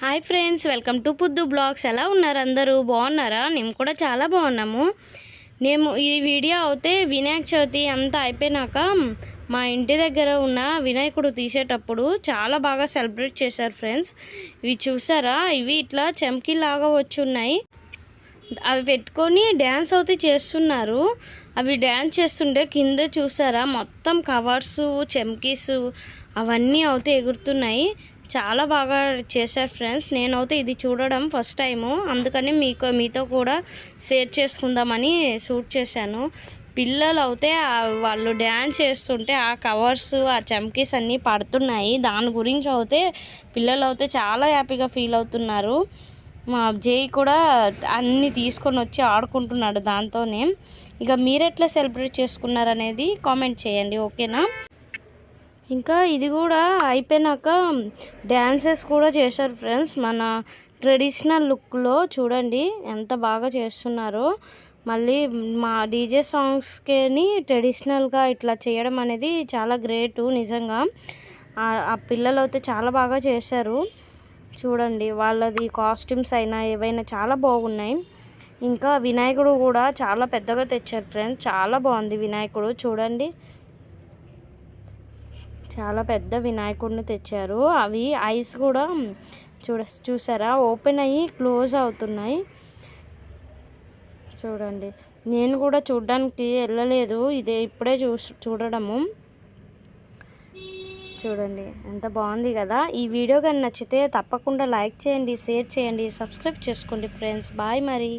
Hi friends welcome to Puddu blogs. ఎలా ఉన్నారు అందరూ? బాగున్నారా? మేము కూడా చాలా బాగున్నాము. మేము ఈ వీడియో అయితే వినాయక చవితి అంతా అయిపోయినాక మా ఇంటి దగ్గర ఉన్న వినాయకుడు తీసేటప్పుడు చాలా బాగా సెలబ్రేట్ చేశారు ఫ్రెండ్స్. ఇవి చూసారా? ఇవి ఇట్లా చెంకీలాగా వచ్చున్నాయి. అవి పెట్టుకొని డ్యాన్స్ అయితే చేస్తున్నారు. అవి డ్యాన్స్ చేస్తుంటే కింద చూసారా? మొత్తం కవర్స్ చెమ్కీస్ అవన్నీ అయితే ఎగురుతున్నాయి. చాలా బాగా చేశారు ఫ్రెండ్స్. నేనైతే ఇది చూడడం ఫస్ట్ టైము. అందుకని మీకు మీతో కూడా షేర్ చేసుకుందామని షూట్ చేశాను. పిల్లలు అయితే వాళ్ళు డ్యాన్స్ చేస్తుంటే ఆ కవర్స్ ఆ చమ్కీస్ అన్నీ పడుతున్నాయి. దాని గురించి అయితే పిల్లలు అయితే చాలా హ్యాపీగా ఫీల్ అవుతున్నారు. మా జై కూడా అన్నీ తీసుకొని వచ్చి ఆడుకుంటున్నాడు దాంతోనే. ఇక మీరు ఎట్లా సెలబ్రేట్ చేసుకున్నారు అనేది కామెంట్ చేయండి ఓకేనా? ఇంకా ఇది కూడా అయిపోయినాక డ్యాన్సెస్ కూడా చేశారు ఫ్రెండ్స్. మన ట్రెడిషనల్ లుక్లో చూడండి ఎంత బాగా చేస్తున్నారో. మళ్ళీ మా డీజే సాంగ్స్కి ట్రెడిషనల్గా ఇట్లా చేయడం అనేది చాలా గ్రేటు నిజంగా. ఆ- ఆ పిల్లలు అయితే చాలా బాగా చేశారు. చూడండి వాళ్ళది కాస్ట్యూమ్స్ అయినా ఏవైనా చాలా బాగున్నాయి. ఇంకా వినాయకుడు కూడా చాలా పెద్దగా తెచ్చారు ఫ్రెండ్స్. చాలా బాగుంది వినాయకుడు. చూడండి చాలా పెద్ద వినాయకుడిని తెచ్చారు. అవి ఐస్ కూడా చూడ చూసారా? ఓపెన్ అయ్యి క్లోజ్ అవుతున్నాయి. చూడండి. నేను కూడా చూడడానికి వెళ్ళలేదు. ఇదే ఇప్పుడే చూ చూడడము. చూడండి. ఎంత బాగుంది కదా? ఈ వీడియో కానీ నచ్చితే తప్పకుండా లైక్ చేయండి షేర్ చేయండి సబ్స్క్రైబ్ చేసుకోండి ఫ్రెండ్స్. బాయ్ మరి.